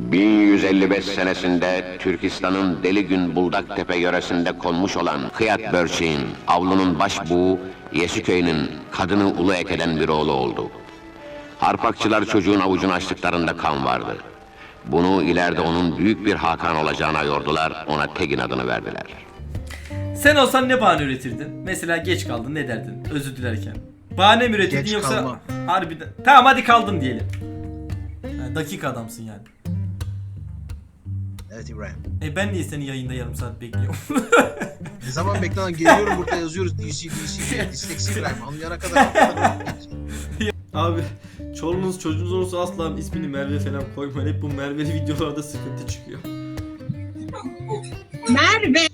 1155 senesinde Türkistan'ın Deligün Buldaktepe yöresinde konmuş olan Kıyat Börçeğin, avlunun başbuğu Yeşiköy'ün kadını ulu ekeden bir oğlu oldu. Harpakçılar çocuğun avucunu açtıklarında kan vardı. Bunu ileride onun büyük bir Hakan olacağına yordular, ona Tegin adını verdiler. Sen olsan ne bahane üretirdin? Mesela geç kaldın ne derdin özür dilerken? Bahane mi üretirdin Geç yoksa kalma. harbiden... Tamam hadi kaldın diyelim. Ha, dakika adamsın yani. Evet İbrahim. E ben niye seni yayında yarım saat bekliyorum? Ne zaman beklen geliyorum burada yazıyoruz DC DC diye disleksi İbrahim anlayana kadar. Abi çoluğunuz çocuğunuz olursa asla ismini Merve falan koymayın. Hep bu Merve'li videolarda sıkıntı çıkıyor. Merve.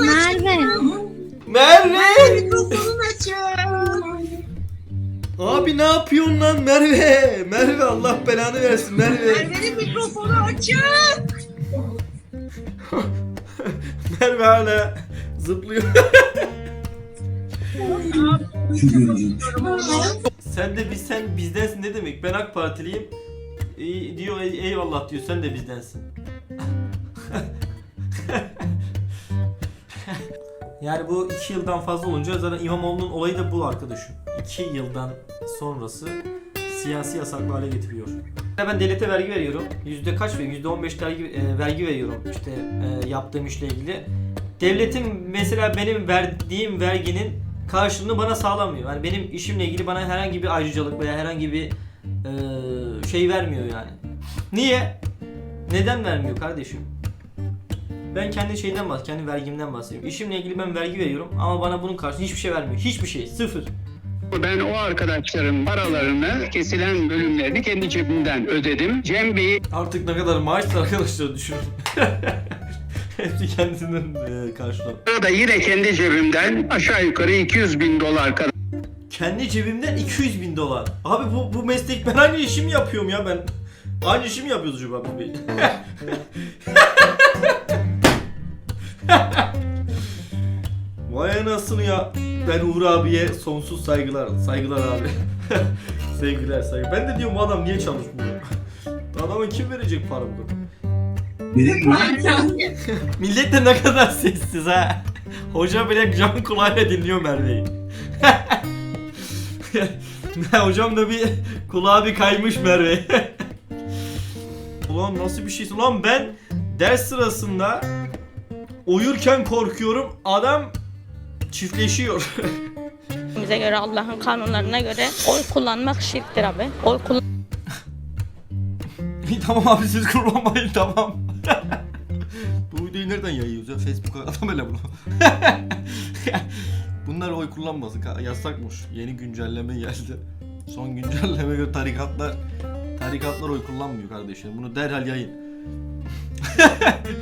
Merve. Merve! Abi ne yapıyorsun lan Merve? Merve Allah belanı versin Merve. Merve'nin mikrofonu açık. Merve hala zıplıyor. sen de biz sen bizdensin ne demek? Ben AK Partiliyim. İyi, diyor ey- eyvallah diyor sen de bizdensin. yani bu iki yıldan fazla olunca zaten İmamoğlu'nun olayı da bu arkadaşım. İki yıldan sonrası siyasi yasaklı hale getiriyor. Ben devlete vergi veriyorum. Yüzde kaç veriyorum? Yüzde 15 vergi, e, vergi veriyorum işte e, yaptığım işle ilgili. Devletin mesela benim verdiğim verginin karşılığını bana sağlamıyor. Yani benim işimle ilgili bana herhangi bir ayrıcalık veya herhangi bir e, şey vermiyor yani. Niye? Neden vermiyor kardeşim? Ben kendi şeyden bahsediyorum, kendi vergimden bahsediyorum. İşimle ilgili ben vergi veriyorum ama bana bunun karşılığında hiçbir şey vermiyor. Hiçbir şey, sıfır. Ben o arkadaşların paralarını, kesilen bölümlerini kendi cebimden ödedim. Cem Bey'i Artık ne kadar maaşsa arkadaşlar düşünün. Hepsi kendisinden e, karşılar. da yine kendi cebimden aşağı yukarı 200 bin dolar kadar Kendi cebimden 200 bin dolar. Abi bu, bu meslek ben aynı işi mi yapıyorum ya ben? Aynı işi mi yapıyoruz biz Bey? Ben Uğur abiye sonsuz saygılar. Saygılar abi. Sevgiler saygı. Ben de diyorum bu adam niye çalışmıyor? Adama kim verecek para bunu? Millet de ne kadar sessiz ha. Hoca bile can kulağıyla dinliyor Merve'yi. Hocam da bir kulağı bir kaymış Merve. Ulan nasıl bir şeysin? Ulan ben ders sırasında uyurken korkuyorum. Adam çiftleşiyor. Bize göre Allah'ın kanunlarına göre oy kullanmak şirktir abi. Oy kullan İyi tamam abi siz kullanmayın tamam. Bu videoyu nereden yayıyoruz ya? Facebook'a adam öyle bunu. Bunlar oy kullanmasın. Yasakmış. Yeni güncelleme geldi. Son güncelleme göre tarikatlar tarikatlar oy kullanmıyor kardeşim. Bunu derhal yayın.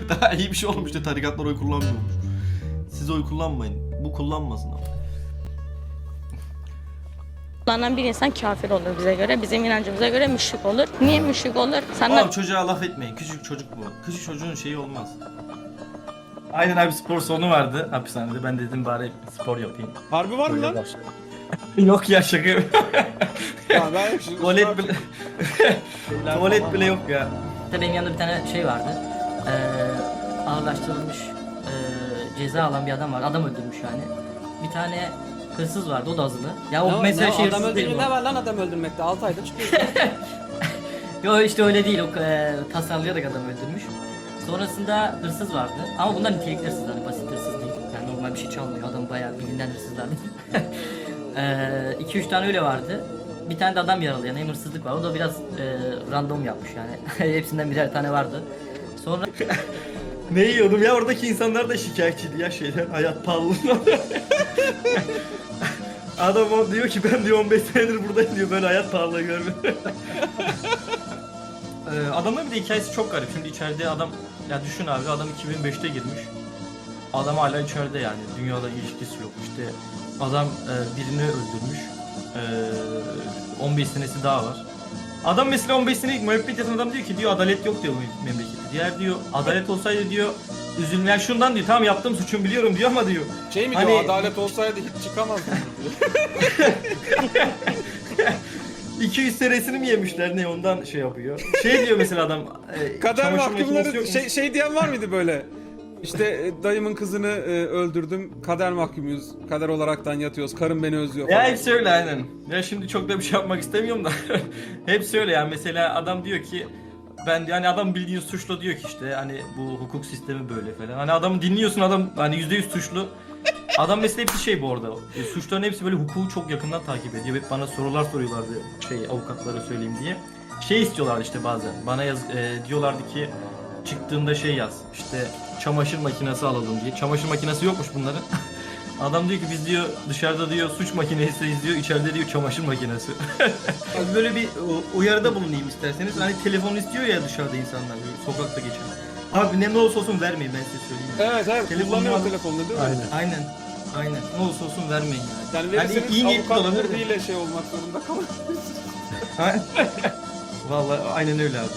Daha iyi bir şey olmuş da tarikatlar oy kullanmıyormuş. Siz oy kullanmayın. Bu kullanmasın ama. kullanan bir insan kafir olur bize göre. Bizim inancımıza göre müşrik olur. Niye müşrik olur? Sana Oğlum çocuğa laf etmeyin. Küçük çocuk bu. Küçük çocuğun şeyi olmaz. Aynen abi spor salonu vardı hapishanede. Ben dedim bari spor yapayım. Harbi var mı lan? Yok ya şaka. Ya ben şimdi Tuvalet bile, tuvalet bile yok ya. Hatta benim yanımda bir tane şey vardı. Ee, ağırlaştırılmış ee, ceza alan bir adam var. Adam öldürmüş yani. Bir tane hırsız vardı. O da azılı. Ya o Ne, mesela ne, şey adam hırsız değil öldürme bu. ne var lan adam öldürmekte 6 ayda çıkıyor. Yo işte öyle değil. O ee, tasarlayarak adam öldürmüş. Sonrasında hırsız vardı. Ama bunlar nitelikli hırsız. Hani basit hırsız değil. Yani normal bir şey çalmıyor. Adam bayağı bilinen hırsızlardı. 2-3 tane öyle vardı. Bir tane de adam yaralayan hem hırsızlık var. O da biraz ee, random yapmış yani. Hepsinden birer tane vardı. Sonra Ne yiyordum ya oradaki insanlar da şikayetçiydi ya şeyden hayat pahalılığından. Adam o diyor ki ben diyor 15 senedir buradayım diyor böyle hayat pahalılığı görmedim. ee, adamın bir de hikayesi çok garip. Şimdi içeride adam ya düşün abi adam 2005'te girmiş. Adam hala içeride yani. Dünyada ilişkisi yok. İşte adam e, birini öldürmüş. E, 15 senesi daha var. Adam mesela 15 senelik müebbet yatan adam diyor ki diyor adalet yok diyor bu memlekette. Diğer diyor adalet olsaydı diyor üzülme. Yani şundan diyor tamam yaptım suçum biliyorum diyor ama diyor. Şey mi Hani- diyor adalet olsaydı hiç çıkamazdım. 200 senesini mi yemişler ne ondan şey yapıyor. Şey diyor mesela adam. E, Kader mahkumları şey, şey diyen var mıydı böyle? İşte e, dayımın kızını e, öldürdüm. Kader mahkumuyuz. Kader olaraktan yatıyoruz. Karım beni özlüyor falan. Ya hepsi öyle aynen. Ya şimdi çok da bir şey yapmak istemiyorum da. hepsi öyle yani mesela adam diyor ki ben yani adam bildiğin suçlu diyor ki işte hani bu hukuk sistemi böyle falan. Hani adamı dinliyorsun adam hani yüzde yüz suçlu. Adam mesela hepsi şey bu arada. E, suçların hepsi böyle hukuku çok yakından takip ediyor. Hep bana sorular soruyorlardı şey avukatlara söyleyeyim diye. Şey istiyorlardı işte bazen. Bana yaz e, diyorlardı ki çıktığında şey yaz. İşte çamaşır makinesi alalım diye. Çamaşır makinesi yokmuş bunların. Adam diyor ki biz diyor dışarıda diyor suç makinesiyiz diyor içeride diyor çamaşır makinesi. Abi böyle bir u- uyarıda bulunayım isterseniz. Hani telefon istiyor ya dışarıda insanlar böyle sokakta geçen. Abi ne ne olursa olsun vermeyin ben size söyleyeyim. Evet evet. Telefonu Kullanıyor telefonunu değil mi? Aynen. Aynen. Aynen. Ne olursa olsun vermeyin yani. Yani Yani verirseniz iyi niyetli olabilir de. şey olmak zorunda kalır. Vallahi aynen öyle abi.